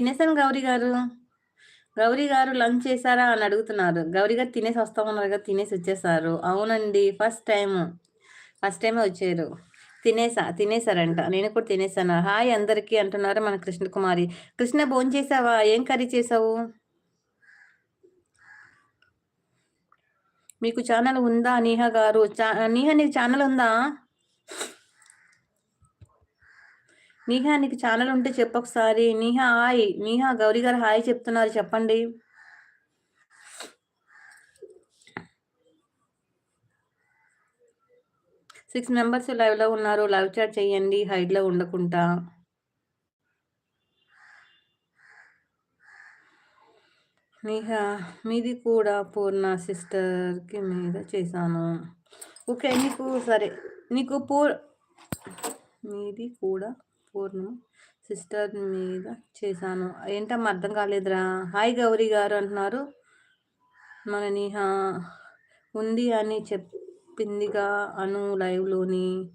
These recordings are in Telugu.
తినేసాను గౌరీ గారు. గౌరీ గారు లంచ్ చేశారా అని అడుగుతున్నారు. గౌరీ గారు తినేసి వస్తామన్నారు కదా తినేసి వచ్చేసారు. అవునండి ఫస్ట్ టైం ఫస్ట్ టైమే వచ్చారు. తినేసా తినేసారంట నేను కూడా తినేసాను హాయ్ అందరికీ అంటున్నారు మన కృష్ణకుమారి. కృష్ణ భోజనం చేసావా ఏం కర్రీ చేసావు మీకు ఛానల్ ఉందా నీహా గారు? నీహా నీకు ఛానల్ ఉందా? నీహా నీకు ఛానల్ ఉంటే చెప్పొకసారి నీహా హాయ్. నీహా గౌరీ గారు హాయ్ చెప్తున్నారు. చెప్పండి. సిక్స్ మెంబర్స్ లైవ్లో ఉన్నారు. లైవ్ చాట్ చేయండి. హైడ్లో ఉండకుండా. నీహా మీది కూడా పూర్ణ సిస్టర్కి మీద చేశాను. ఓకే నీకు సరే. నీకు పూర్ మీది కూడా పూర్ణ సిస్టర్ మీద చేశాను. ఏంటమ్మా అర్థం కాలేదురా? హాయ్ గౌరీ గారు అంటున్నారు. మన నీహా ఉంది అని చెప్పిందిగా అను లైవ్లోని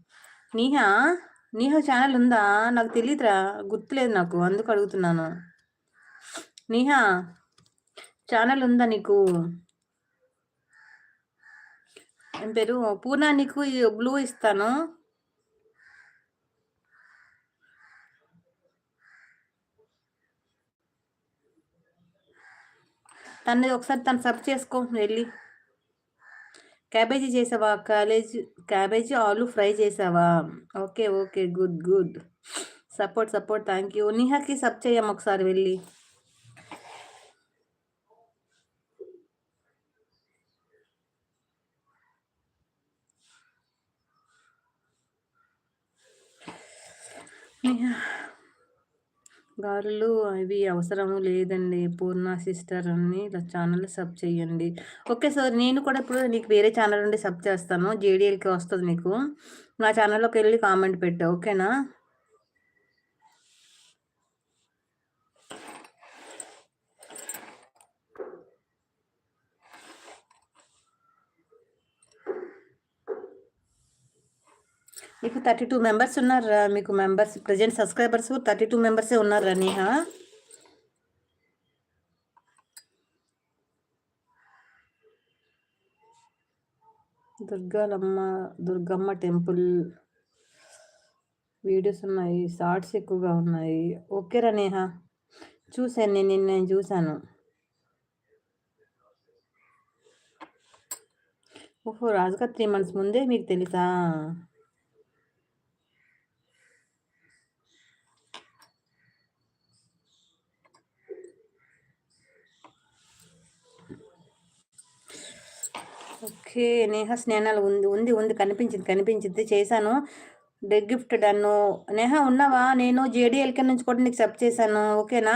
నీహా? నీహా ఛానల్ ఉందా? నాకు తెలియదురా గుర్తులేదు నాకు. అందుకు అడుగుతున్నాను. నీహా? ఛానల్ ఉందా నీకు? ఏం పేరు? పూర్ణ నీకు బ్లూ ఇస్తాను. తనది ఒకసారి తను సర్వ్ చేసుకో వెళ్ళి. క్యాబేజీ చేసావా? కాలేజ్ క్యాబేజీ ఆలు ఫ్రై చేసావా? Okay okay good good. Support support thank you. నిహాకి sub చేయం ఒకసారి వెళ్ళి. నిహా గారులు అవి అవసరము లేదండి. పూర్ణ సిస్టర్ అని ఇలా ఛానల్ సబ్ చేయండి. ఓకే సార్ నేను కూడా ఇప్పుడు నీకు వేరే ఛానల్ నుండి సబ్ చేస్తాను. జేడిఎల్కి వస్తుంది నీకు. నా ఛానల్లోకి వెళ్ళి కామెంట్ పెట్టా ఓకేనా? మీకు థర్టీ టూ మెంబర్స్ ఉన్నారా మీకు members present subscribers thirty two మెంబర్సే ఉన్నారా నేహా? దుర్గాలమ్మ దుర్గమ్మ టెంపుల్. వీడియోస్ ఉన్నాయి షార్ట్స్ ఎక్కువగా ఉన్నాయి. ఓకేరా నేహ? చూశాను నేను నిన్న నేను చూశాను. ఓహో రాజుగా త్రీ మంత్స్ ముందే మీకు తెలుసా? ఓకే నేహ స్నేహాలు ఉంది ఉంది ఉంది కనిపించింది కనిపించింది చేశాను. డెగ్ గిఫ్ట్ డన్ను. నేహ ఉన్నావా? నేను జేడీఎల్కే నుంచి కూడా నీకు సబ్ చేశాను. ఓకేనా?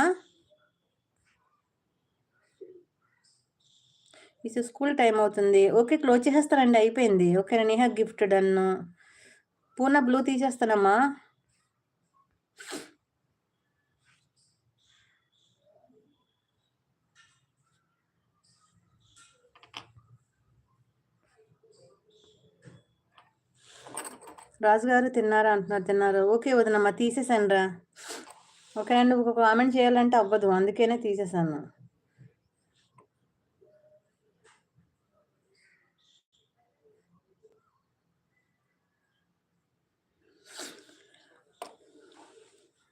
ఇది స్కూల్ టైం అవుతుంది. ఓకే క్లోజ్ చేసేస్తానండి. అయిపోయింది. ఓకేనా నేహ గిఫ్ట్ డన్ను. పూనా బ్లూ తీసేస్తానమ్మా. రాజుగారు తిన్నారా అంటున్నారు తిన్నారు. ఓకే వదినమ్మ తీసేసాను రా ఓకే అండి ఒక కామెంట్ చేయాలంటే అవ్వదు అందుకనే తీసేసాను.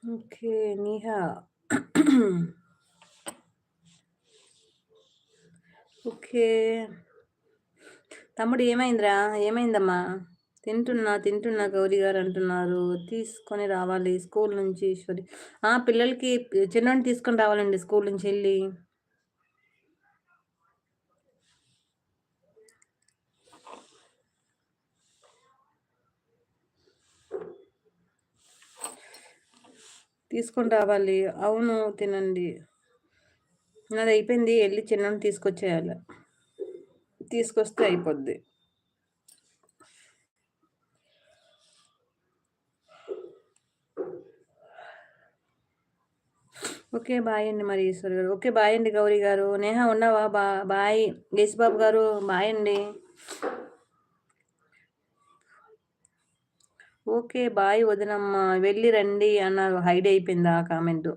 ఓకే నీహా. ఓకే. తమ్ముడు ఏమైందిరా? ఏమైందమ్మా? తింటున్నా తింటున్నా గౌరీ గారు అంటున్నారు. తీసుకొని రావాలి. స్కూల్ నుంచి ఈశ్వరి. ఆ పిల్లలకి చిన్నోడిని తీసుకొని రావాలండి స్కూల్ నుంచి వెళ్ళి. తీసుకొని రావాలి. అవును తినండి. నాది అయిపోయింది. వెళ్ళి చిన్నోడిని తీసుకొచ్చేయాలి. తీసుకొస్తే అయిపోద్ది. ఓకే బాయ్ అండి మరి ఈశ్వర్ గారు. ఓకే బాయ్ అండి గౌరీ గారు. నేహ ఉన్నావా? బా బాయ్. యేసుబాబు గారు బాయ్ అండి. ఓకే బాయ్ వదినమ్మ. వెళ్ళి రండి అన్నారు. హైడ్ అయిపోయింది ఆ కామెంట్.